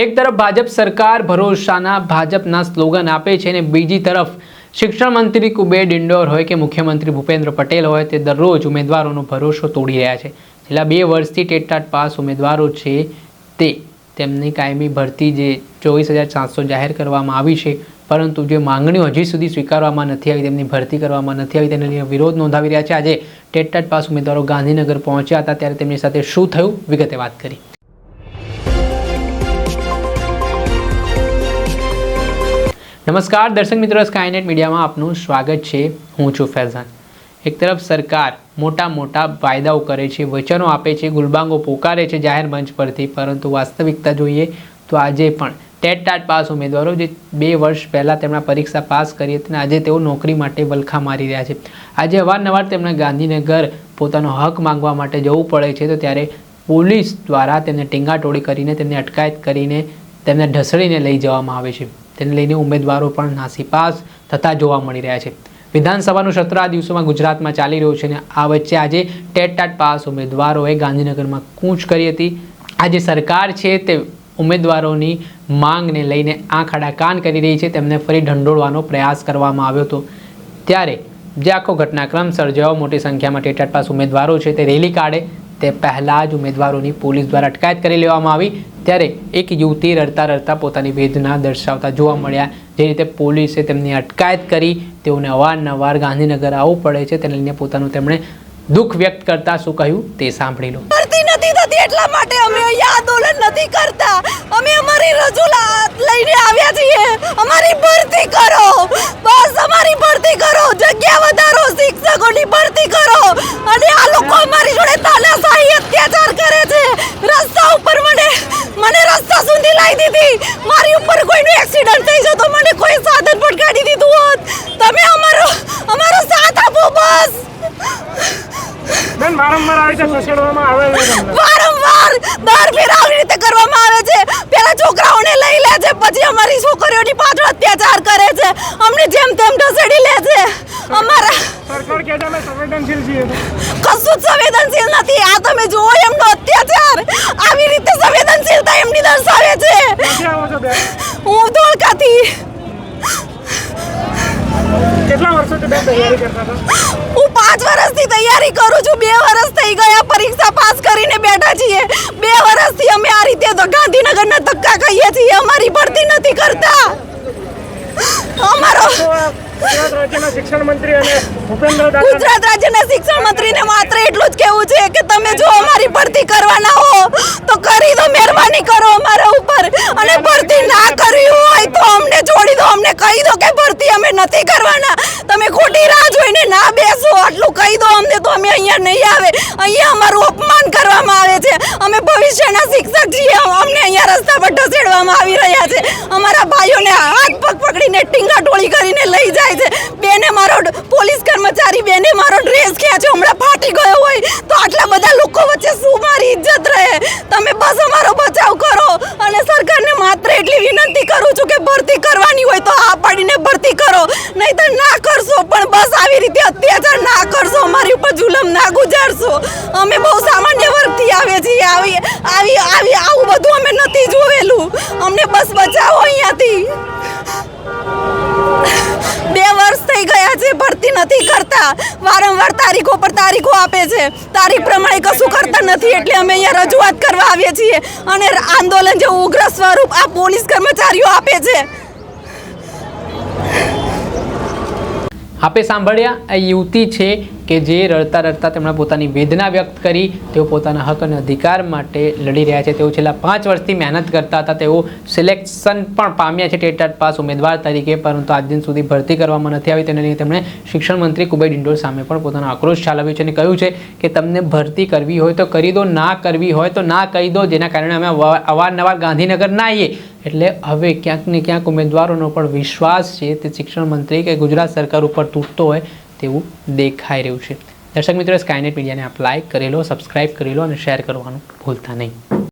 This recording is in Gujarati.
એક તરફ ભાજપ સરકાર ભરોસાના ભાજપના સ્લોગન આપે છે અને બીજી તરફ શિક્ષણ મંત્રી કુબેર ડિંડોર હોય કે મુખ્યમંત્રી ભૂપેન્દ્ર પટેલ હોય તે દરરોજ ઉમેદવારોનો ભરોસો તોડી રહ્યા છે. છેલ્લા બે વર્ષથી ટેટટાટ પાસ ઉમેદવારો છે તે. તેમની કાયમી ભરતી જે ચોવીસ હજાર સાતસો જાહેર કરવામાં આવી છે, પરંતુ જે માંગણીઓ હજી સુધી સ્વીકારવામાં નથી આવી, તેમની ભરતી કરવામાં નથી આવી, તેને વિરોધ નોંધાવી રહ્યા છે. આજે ટેટટાટ પાસ ઉમેદવારો ગાંધીનગર પહોંચ્યા હતા, ત્યારે તેમની સાથે શું થયું? વિગતે વાત કરી. નમસ્કાર, દર્શક મિત્રો સ્કાયનેટ મીડિયામાં આપનું સ્વાગત છે. હું છું ફૈઝાન. એક તરફ સરકાર મોટા મોટા વાયદાઓ કરે છે, વચનો આપે છે, ગુલબાંગો પોકારે છે જાહેર મંચ પરથી, પરંતુ વાસ્તવિકતા જોઈએ તો આજે પણ ટેટ ટાટ પાસ ઉમેદવારો જે બે વર્ષ પહેલાં તેમના પરીક્ષા પાસ કરી હતી અને આજે તેઓ નોકરી માટે વલખા મારી રહ્યા છે. આજે અવારનવાર તેમને ગાંધીનગર પોતાનો હક માંગવા માટે જવું પડે છે, તો ત્યારે પોલીસ દ્વારા તેમને ટીંગાટોળી કરીને, તેમને અટકાયત કરીને તેમને ઢસડીને લઈ જવામાં આવે છે. તેને લઈને ઉમેદવારો પણ નાસીપાસ થતા જોવા મળી રહ્યા છે. વિધાનસભાનું સત્ર આ દિવસોમાં ગુજરાતમાં ચાલી રહ્યું છે અને આ વચ્ચે આજે ટેટ ટાટ પાસ ઉમેદવારોએ ગાંધીનગરમાં કૂચ કરી હતી. આજે સરકાર છે તે ઉમેદવારોની માંગને લઈને આંખ આડા કાન કરી રહી છે. તેમને ફરી ઢંઢોળવાનો પ્રયાસ કરવામાં આવ્યો હતો. ત્યારે જે આખો ઘટનાક્રમ સર્જાયો, મોટી સંખ્યામાં ટેટાટ પાસ ઉમેદવારો છે તે રેલી કાઢે તે પહેલાં જ ઉમેદવારોની પોલીસ દ્વારા અટકાયત કરી લેવામાં આવી. ત્યારે એક યુવતી રડતા રડતા પોતાની વેદના દર્શાવતા જોવા મળ્યા. જે રીતે પોલીસે તેમની અટકાયત કરી, તેઓને અવારનવાર ગાંધીનગર આવવું પડે છે. તેને લઈને પોતાનું તેમણે દુઃખ વ્યક્ત કરતા શું કહ્યું તે સાંભળી લો. એટલા માટે અમે અહીંયા આંદોલન નથી કરતા. અમે અમારી રજૂઆત લઈને આવ્યા છીએ. અમારી ભરતી કરો. બસ અમારી ભરતી કરો. જગ્યા વધારો, શિક્ષકોની ભરતી કરો. અને આ લોકો અમારી જોડે તાનાશાહી અત્યાચાર કરે છે રસ્તા ઉપર મને મને રસ્તા સુધી લાવી દીધી મારી ઉપર કોઈનું એક્સિડન્ટ થઈ જતો મને કોઈ સાધન પણ કાઢી દીધું હોત તમે અમારો અમારો સાથ આપો બસ બેન વારંવાર આવી રીતે ખસેડવામાં આવે છે વારંવાર દર ફેર આવી રીતે કરવામાં આવે છે. પેલા છોકરાઓને લઈ લે છે પછી અમારી છોકરીઓની પાછળ અત્યાચાર કરે છે. અમને જેમ તેમ ઢસેડી લે છે. અમારા સરકાર કહે છે અમે સંવેદનશીલ છીએ. કશું જ સંવેદનશીલ નથી. આ તમે જુઓ એમનો અત્યાચાર. આવી રીતે સંવેદનશીલતા એમની દર્શાવે છો. તૈયારી કરું છું. બે વર્ષ થઈ ગયા પરીક્ષા પાસ કરીને બેઠા છીએ. બે વર્ષથી અમે આ રીતે તો ગાંધીનગરના ધક્કા ખાઈએ છીએ. અમારી ભરતી નથી કરતા. અમારો ગુજરાત રાજ્યના શિક્ષણ મંત્રી અને ગુજરાત રાજ્યના શિક્ષણ મંત્રીને માત્ર એટલું જ કહેવું છે કે તમે જો અમારી ભરતી કરવાના હો તો કરી દો મહેરબાની કરો અમારા ઉપર. અને ભરતી ના કરવી હોય તો અમને છોડી દો. અમને કહી દો કે ભરતી અમે નથી કરવાના. તમે ખોટી રાહ જોઈને ના બેસો. આટલું કહી દો અમને તો અમે અહીંયા નહીં આવે. અહીંયા અમારું અપમાન કરવામાં આવે છે. અમે ભવિષ્યના શિક્ષક છીએ. અમને અહીંયા રસ્તા પર ઢસેડવામાં આવી રહ્યા છે. અમારા ભાઈઓને હાથ પગ પકડીને ટીંગા ટોળી કરીને લઈ જાય છે. બેને મારો પોલીસ કર્મચારી બેને મારો ડ્રેસ ખેંચ્યો હમણાં ફાટી ગયો હોય. તો આટલા બધા લોકો વચ્ચે શું મારી ઇજ્જત રહે? તમે બસ અમારો બચાવ કરો. અને સરકારને માત્ર એટલી વિનંતી કરું છું કે ભરતી કરવાની હોય તો આ પાડીને ભરતી કરો. નહીંતર ના પણ બસ આવી રીતે અત્યાચાર ના કરશો, અમારી ઉપર જુલમ ના ગુજારશો. અમે બહુ સામાન્ય વર્ગથી આવે છીએ, આવી આવી આવી, આવું બધું અમે નથી જોયેલું. અમને બસ બચાવો અહીંયાથી. બે વર્ષ થઈ ગયા છે, ભરતી નથી કરતા. વારંવાર તારીખો પર તારીખો આપે છે. તારીખ પ્રમાણે કશું કરતા નથી, એટલે અમે અહીંયા રજૂઆત કરવા આવીએ છીએ. અને આંદોલન જે ઉગ્ર સ્વરૂપ આ પોલીસ કર્મચારીઓ આપે છે. આપે સાંભળ્યા આ યુવતી છે કે જે રડતા રડતા તેમણે પોતાની વેદના વ્યક્ત કરી, તેઓ પોતાના હક અને અધિકાર માટે લડી રહ્યા છે. તેઓ છેલ્લા પાંચ વર્ષથી મહેનત કરતા હતા. તેઓ સિલેક્શન પણ પામ્યા છે ટેટાટ પાસ ઉમેદવાર તરીકે, પરંતુ આજ દિન સુધી ભરતી કરવામાં નથી આવી. તેને લઈને તેમણે શિક્ષણ મંત્રી કુબેર ડિંડોર સામે પણ પોતાનો આક્રોશ ઠાલવ્યો છે અને કહ્યું છે કે તમને ભરતી કરવી હોય તો કરી દો, ના કરવી હોય તો ના કહી દો. જેના કારણે અમે અવારનવાર ગાંધીનગર ના આવીએ. એટલે હવે ક્યાંક ને ક્યાંક ઉમેદવારોનો પણ વિશ્વાસ છે. તે શિક્ષણ મંત્રી કે ગુજરાત સરકાર ઉપર તૂટતો હોય તેવું દેખાઈ રહ્યું છે. દર્શક મિત્રો સ્કાયનેટ મીડિયાને આપ લાઇક કરી લો સબસ્ક્રાઇબ કરી અને શેર કરવાનું ભૂલતા નહીં.